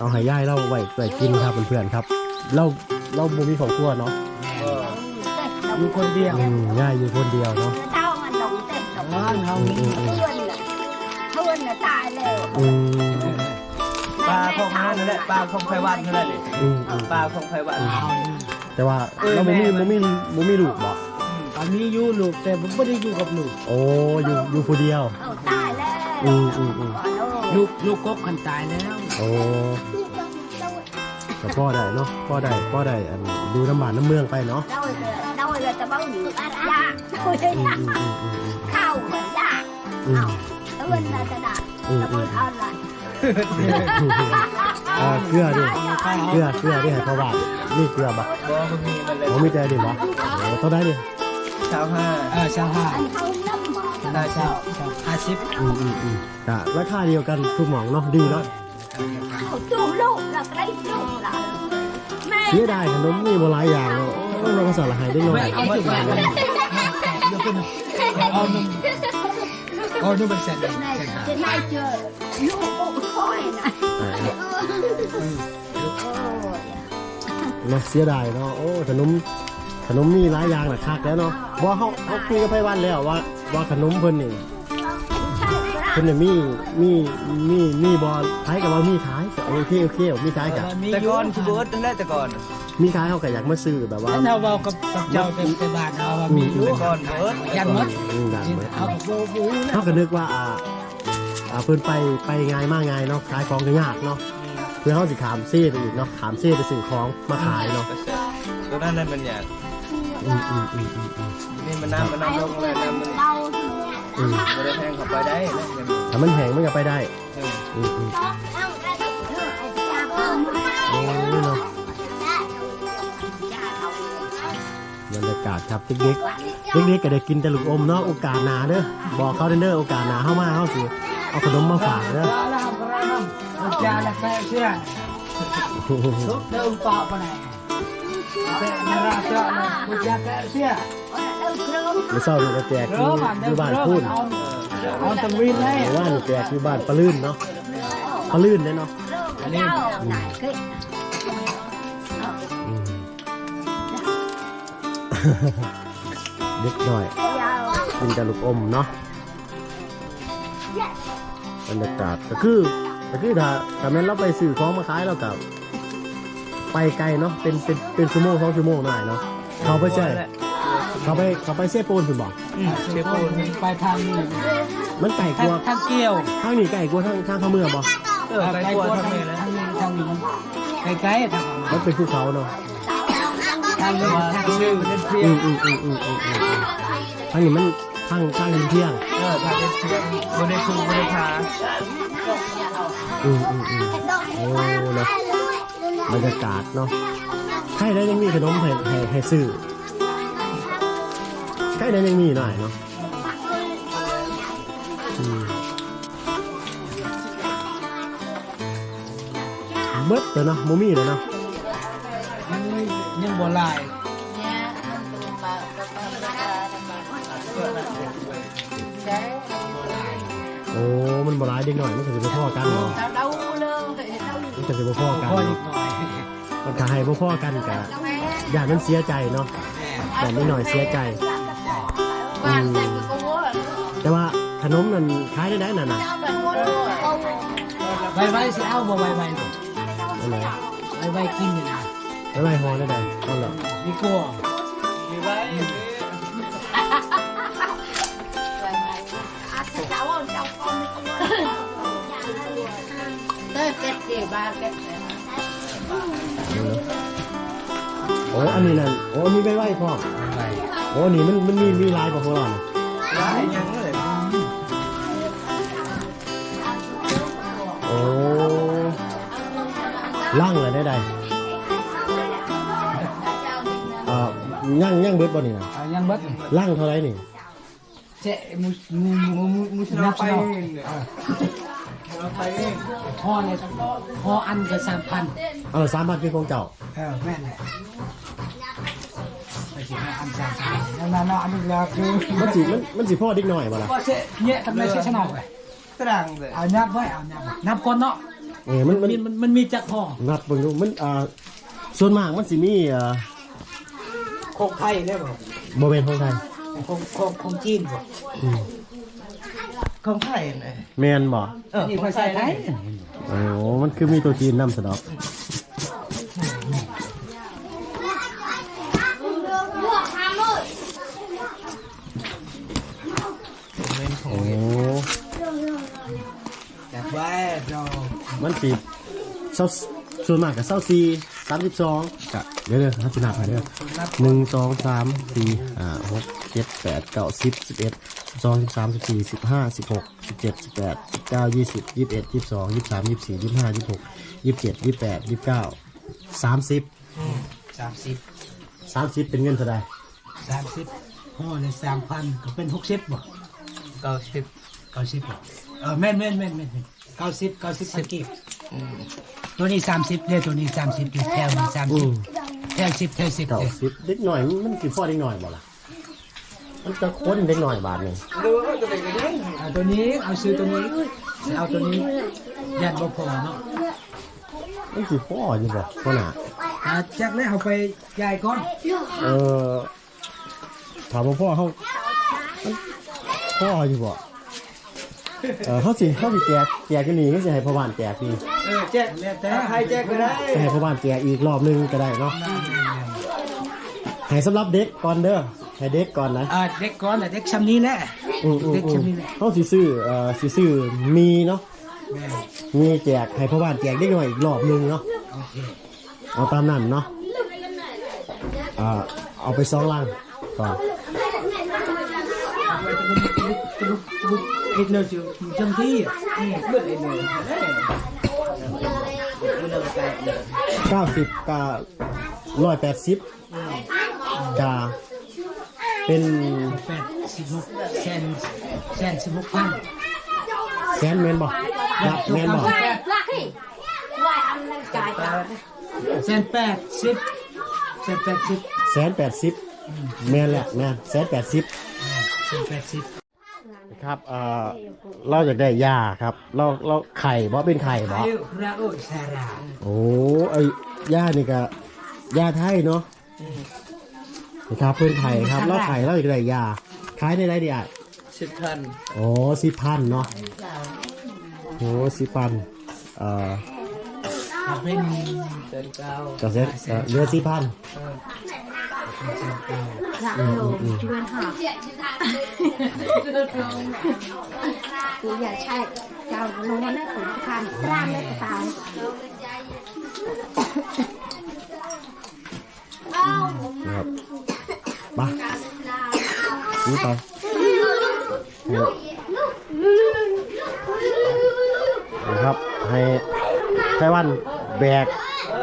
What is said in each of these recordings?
เอาให้ย่ายเราไว้ไว้กินครับเพื่อนๆครับ เราเราบ่มีครอบครัวเนาะอยู่คนเดียวอืมย่ายอยู่คนเดียวเนาะเท่ามันลงเต้นลงบ้านเขาอืมมีอืมอืมเพื่อนน่ะเพื่อนน่ะตายแล้วอืมปลาของนั่นแหละปลาของไพวันนั่นแหละดิอืมอืมปลาของไพวัน แต่ว่าเราบ่มีบ่มีบ่มีลูกบ่อันนี้อยู่ลูกแต่ผมไม่ได้อยู่กับลูกโอ้อยู่อยู่ผู้เดียวเอาตายแล้วอืมอืมอืม ลูกลูกกบคันตายแล้วโอ้แต่พ่อได้เนาะพ่อได้พ่อได้อันดูน้ำบานน้ำเมืองไปเนาะ đâu rồi đâu rồi tao bao nhiêu dạ thôi อืม dạ อืมอืมอืมอืม khao mà dạ อืม tao bên là tao đã tao bên on lại อ่าเกลือดิเกลือเกลือดิให้พ่อบ้านนี่เกลือบ่บ่มันมีมันเลยโอ้มีแต่ดิบ่โอ้ต้องได้ดิชาวห้าเออชาวห้า ได้ชาวชาวห้าสิบอืมอืมอืมจ้ะราคาเดียวกันทุกหมองเนาะดีเนาะ Ôi, chú lúc là cái đấy chú là mẹ เสียดายขนมมีบ่หลายอย่างเนาะโอ้ยเราก็สารหายได้หน่อยไม่เอาจุดนั้นยกขึ้นเอาหนึ่งเอาหนึ่งเป็นเซน này trên này chờ lúc cũng khói này อ่า ôi เนาะเสียดายเนาะโอ้ขนม ขนมมีหลายอย่างน่ะคักแล้วเนาะบ่เฮาเฮาคุยกับไผวันแล้วว่า ว่าขนมเพิ่นนี่เพิ่นน่ะมีมีมีมีบ่ขายก็ว่ามีขายก็โอเคโอเคมีขายก็แต่ก่อนคือเบิร์ดนั่นแหละแต่ก่อนมีขายเฮาก็อยากมาซื้อแบบว่าแล้วเราเอากับเจ้าเต็มในบ้านเอาว่ามีอยู่แต่ก่อนเบิร์ดยันมดอืมดังเบิดเอากับโบบูนะเขาก็นึกว่าอ่าอ่าเพิ่นไปไปง่ายมากง่ายเนาะขายของก็ยากเนาะเพื่อเขาสิขามเซ่ไปอีกเนาะขามเซ่ไปซื้อของมาขายเนาะตัวนั้นนั่นมันอยาก อืมอืมอืมอืมอืมนี่มันน้ำมันน้ำลงเลยน้ำมัน đau อืมไม่ได้แทงเข้าไปได้นะถ้ามันแห้งมันก็ไปได้เอออืมอืม Đâu โอ้ยเนาะบรรยากาศครับเด็กๆเด็กๆก็ได้กินแต่ลูกอมเนาะโอกาสหนาเด้อบอกเขาเด้อเด้อโอกาสหนาเข้ามาเขาสิเอาขนมมาฝากเด้อจานละแปดเชื่อสุดเดิม มื่อเช้านี่ก็แจกอยู่อยู่บ้านพูนเอาตังวินให้แต่ว่านี่แจกอยู่บ้านปลาลื่นเนาะปลาลื่นเนี่ยเนาะ này cái อืมเด็กหน่อยกินแต่ลูกอมเนาะบรรยากาศก็คือก็คือถ้าถ้าแม่นเราไปซื้อของมาขายเรากับ ไปไกลเนาะเป็นเป็นเป็นชั่วโมงสองชั่วโมงได้เนาะเขาไปใช่เขาไปเขาไปเซโปนคุณบอกเชฟปูนไปทางนี้มันไก่กทางว่าทางเกี่ยวทางนี้ไก่กว่าทางทางเขาเมืองบอกเออไก่กลัวทำไงนะทางนี้ทางนี้มันไกลๆทางมันเป็นภูเขาเนาะทางนี้ทางนี้มันเป็นเพียอืงมอืมอืมอืมอืมอืมอืมทางนี้มันทางทางดินเที่ยงเออทางเป็นเพียงบนในคูบนในขาอืมอืมอืมโอ้เนาะ บรรยากาศเนาะใครได้ยังมีขนมให้ให้ให้ซื้อใครได้ยังมีหน่อยเนาะอืมเบิดเลยเนาะโมมี่เลยเนาะยังยังบ่ลายโอ้ มันบหลายเด็กหน่อย มันก็จะไปพ่อกันเนาะ đâu lương thì đâu มันก็จะไปพ่อกันพออีเนาะกหน่อย มันก็ให้พ่พ่อกันกะอย่ามันเสียใจเนาะแต่ไม่หน่อยเสียใจอืมแต่ว่าขนมนั่นขายได้ได้น่ะนะใบใบสิเอาบ่ใบใบนั่นแหละใบใบกินนี่นะแล้วไรฮอได้ได้นั่นแหละดีกว่ามีไว้ cháu ơi cháu con tới kết gì ba kết เออ โอ้อันนี้นั่นโอ้มีใบไหว้พ่อใบโอ้อันนี่มันมันมีมีลายกว่าของเราน่ะไว้ยังเลยโอ้ล่างเลยได้ได้เอ่อย่างย่างเบิดบ่นี่นะเอายังเบัดล่างเท่าไหรนี่เจ๊มูมูมูมูมูสนัเราบไป สนุเอนงเนี่ยเราไปเองห่อเนี่ยห่ออันก็สามพันเอาสามพันคือของเจ้าเออแม่นแหละไปสิให้อันสามพันนั่นน่ะเนาะอันนี้แล้วคือมันสิมันมันสิพ่อเด็กหน่อยบ่ล่ะก็เจ๊เนี่ยทำไมเจ๊ชนะไปตรังเลยเอานับไว้เอานับนับก่อนเนาะเออมันมันมันมันมันมีจักห่อนับเบิ่งดูมันอ่าส่วนมากมันสิมีอ่าโคงไทยได้บ่บ่แม่นของไทยโคงโคงโคงจีนบ่อืม ของไทยเลยแม่นบ่เออภาษาไทยโอ้มันคือมีตัวจีนนำซะดอกเป็นขอโอ้งจากแว่เรามันสิเศร้าส่วนมากก็ 24 32กะเดี๋ยวๆถ้าสินับให้เด้อหนึ่งสองสามสี่ห้าหกเจ็ดแปดเก้าสิบสิบเอ็ดสิบสองสิบสามสิบสี่สิบห้าสิบหกสิบเจ็ดสิบแปดสิบเก้ายี่สิบยี่สิบเอ็ดยี่สิบสองยี่สิบสามยี่สิบสี่ยี่สิบห้ายี่สิบหกยี่สิบเจ็ดยี่สิบแปดยี่สิบเก้าสามสิบสามสิบสามสิบเป็นเงินเท่าไหร่สามสิบห่อเลยสามพันก็เป็นหกสิบบ่เก้าสิบเก้าสิบบ่เออแม่นแม่นแม่นแม่นเก้าสิบเก้าสิบสกีบ ตัวนี้สามสิบเนี่ยตัวนี้สามสิบเนี่ยแถวนี้สามอืสิบมแถวสิบแถวสิบเก้าเนี่ยสิบเด็กหน่อยมันกี่พ่อเด็กหน่อยบ่ล่ะมันจะค้นเด็กหน่อยบาทหนึ่งดูว่าจะเป็นยังไงเอาตัวนี้เอาซื้อตัวนี้เอาตัวนี้ยันบ่พอเนาะมันกี่พ่ออยู่บ่พ่อหนาอ่าจากแล้วเอาไปยายก่อนเออถามว่าพ่อเขาพ่ออยู่บ่ เออเขาสิเขาสิแจกแจกกันนี่เขาสิให้พ่อบ้านแจกพี่เออแจ็คแล้วแต่ใครแจ็คก็ได้จะให้พ่อบ้านแจกอีกรอบหนึงก็ได้เนาะให้สำหรับเด็กก่อนเด้อให้เด็กก่อนนะอ่าเด็กก่อนแต่เด็กชำนี้แหละ อืมอืมเด็กอืมชำนี้แหละ เขาสิซื้อเอ่อสิซื้อมีเนาะแม่มีแจกให้พ่อบ้านแจกเด็กหน่อยอีกรอบหนึงเนาะโอเคเอาตามนั้นเนาะอ่าเอาไปสองลังก่อน เอาไปตะบุกตะบุกตะบุกตะบุกเอ็ดเลยจูจำที่อะนี่เบิดเอ็ดเลยเก้าสิบกับร้อยแปดสิบกาเป็นแปดสิบหกแสนแสนสิบหกพันแสนแมนบอกครับแมนบอก Laki. Why I'm not guy. แสนแปดสิบแสนแปดสิบแสนแปดสิบแมนแหละแมนแสนแปดสิบ แสนแปดสิบครับเอ่อเราอยากได้ยาครับ เราเราไข่บ่เป็นไข่บ่อายุราโอซาราโอ้ไอ้ยานี่ก็ยาไทยเนาะนี่ครับเพื่อนไข่ครับเราไข่เราอยากได้ยาขายได้ไรดีอะสิบพันโอ้สิพันเนาะโอ้สิพันเอ่อถ้าเป็นเจ็ดเก้าก็เซ็ตเอ่อเรือสิพัน Dạ rồi, chuyên học. Cứ giờ chạy, chào nó nó cũng khăn, ram nó cái tài. นะครับมานี่ไปเนี่ยนะครับให้ไต้หวันแบก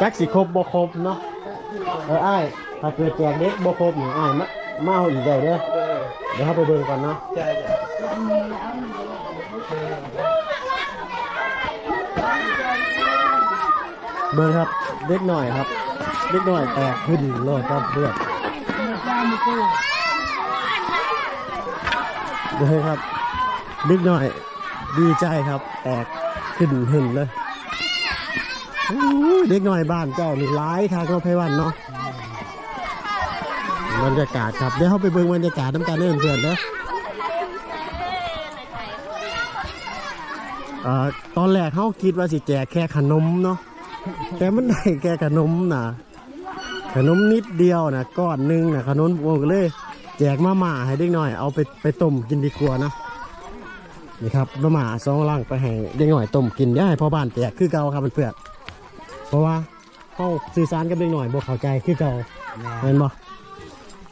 จักสิครบบ่ครบเนาะเอออ้าย ถ้าเกิดแจกเด็กบ่ครบนี่อ้ายมามาเอาอีกได้เด้อเออเดี๋ยวเราไปเบิ่งก่อนเนาะใช่ใช่เบิ่งครับเด็กหน่อยครับ เด็กหน่อยแตกขึ้นโลดครับเลือดตามกูเด้อครับเด็กหน่อยดีใจครับ แตกขึ้นหึ่นเลยโอ้ยเด็กหน่อยบ้านเจ้านี่ร้ายทางเราไพวันเนาะ บรรยากาศครับเดี๋ยวเราไปเบิ่งบรรยากาศน้ำกันเนื่อนเพื่อนเด้อเอ่อตอนแรกเขาคิดว่าสิแจกแค่ขนมเนาะแต่มันได้แค่ขนมนะขนมนิดเดียวนะก้อนหนึงนะขนมโอ้ก็เลย แจกมาม่าให้เด็กหน่อยเอาไปไปต้มกินดีกว่านะนี่ครับมาม่าสองลังไปให้เด็กหน่อยต้มกินได้ให้พ่อบ้านแจกคือเก่าครับเพื่อนๆเพราะว่าเขาสื่อสารกับเด็กหน่อยบ่เข้าใจคือเก่าเห็นบ่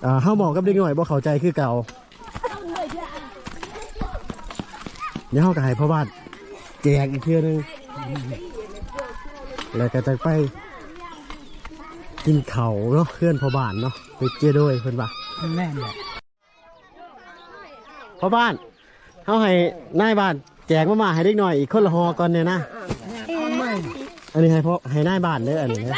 อ่าเขาบอกกับเด็กหน่อยบ่เข้าใจคือเก่าเดี๋ยวเขาก็ให้พ่อบ้านแจกอีกเทื่อนึงแล้วก็จะไป กินเขาเนาะเพื่อนพ่อบ้านเนาะไปเจอด้วยเพื่อนบ่าแม่นแหละพ่อบ้านเขาให้นายบ้าน แจกมามาให้เด็กหน่อยอีกคนละหอก่อนเนี่ยนะอันนี้ให้พ่อให้นายบ้านเด้ออันนี้นะ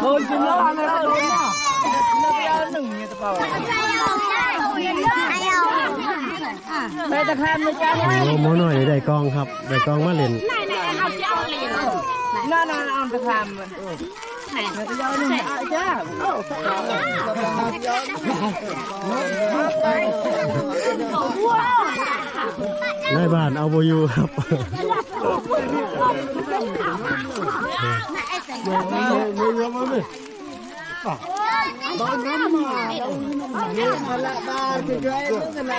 โดนกิไปตะคามนะจ๊ะเราโมหน่อยได้กองครับได้กองมาเล่นน่าน่าเอาตะคามมันไหนย้อนหนึ่งจ้าในบ้านเอาโอยูครับ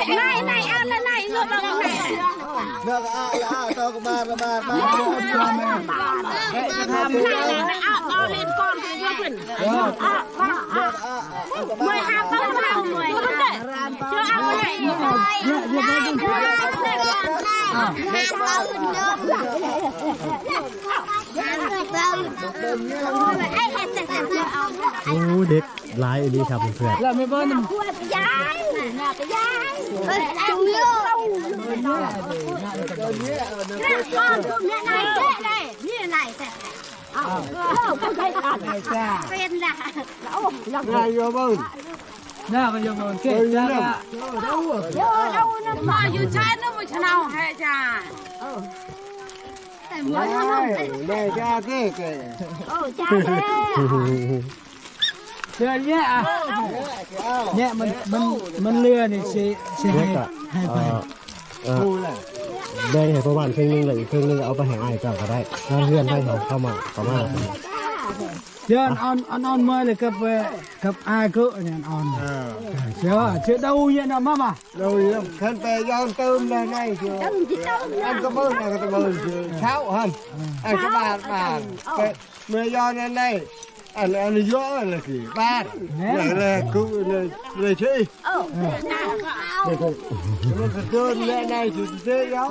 Này này ăn này này ngược vào này này เลิกอะอะ โอ้เด็กหลายดีครับเพื่อนแล้วไม่เบิ้ลย้ายย้ายเฮ้ยจุ๊บเลี้ยวเนี่ยาเนี่ยเอ้นี่เจ๊อาก็อ่านไหนเจ๊เป็นละแล้วยังไงโยม đâu nó mà dù trái nó mà nào hay chà Tại muốn nó không Này, này cha thế kìa Ồ, cha thế chơi nhé à. Nhẹ mình mình mình lừa này sẽ sẽ เด็ก hay อะ hay เอ่ phải. อเอ่อแบ่งให้พ่อบ้านครึ่งหนึงเลยอีกครึ่งหนึงเอาไปให้อ้ายเจ้าก็ได้งานเพื่อนให้เขาเข้ามาเข้ามา chứ ăn ăn ăn on mới là cấp cấp ai cỡ nhà anh on. Ờ, à. Chứ chứ đâu vậy nào má mà? Đâu vậy đâu khăn tè cho anh tôm đây này chứ. Anh cảm ơn anh cảm ơn chứ. Sáu hơn ăn cái à, bàn bàn. mưa do nên này. Anh anh gió là gì ba là là cứ là là chi? Để con nó cơn lên này thì dễ lắm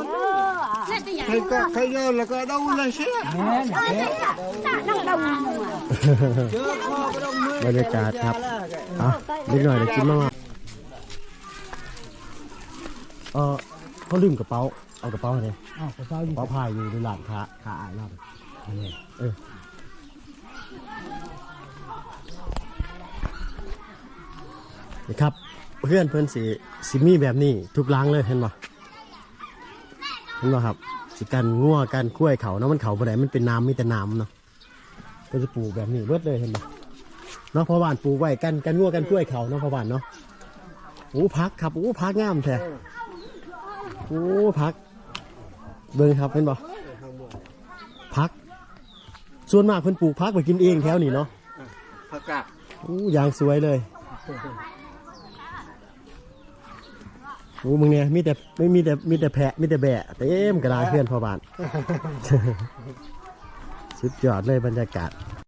thấy có thấy là có đâu là chứ đồng nó đông mà บรรยากาศครับเอานิดหน่อยเดี๋ยวกินมากๆเออเขาลืมกระเป๋า เอากระเป๋าให้เลย À, có sao ก gì? ระเป๋าพายอยู่ในหลานขาขาอายเราอันนี้เออนี่ครับเพื่อนเพื่อนสีสิมีแบบนี้ทุกหล้างเลยเห็นปะเห็นปะครับสิกันงัวกันกล้วยเขาเนาะมันเขาบ่ได้มันเป็นน้ำมีแต่น้ำเนาะ ก็จะปลูกแบบนี้เบิดเลยเห็นปะเนาะพอบ้านปลูกไว้กันกันงัวกันกล้วยเขาเนาะพอบ้านเนาะโอ้พักครับโอ้พักงามแท้โอ้พัก เบิ่งครับเห็นบ่พัก ส่วนมากเพิ่นปลูกพักไปกินเองแถวนี้เนาะ Thật cả อู้ยางสวยเลยโอ้มึงเนี่ยมีแต่ไม่มีแต่มีแต่แพะมีแต่แบะเต็มกระดาษเพื่อนพ่อบ้าน สุดยอดเลยบรรยากาศ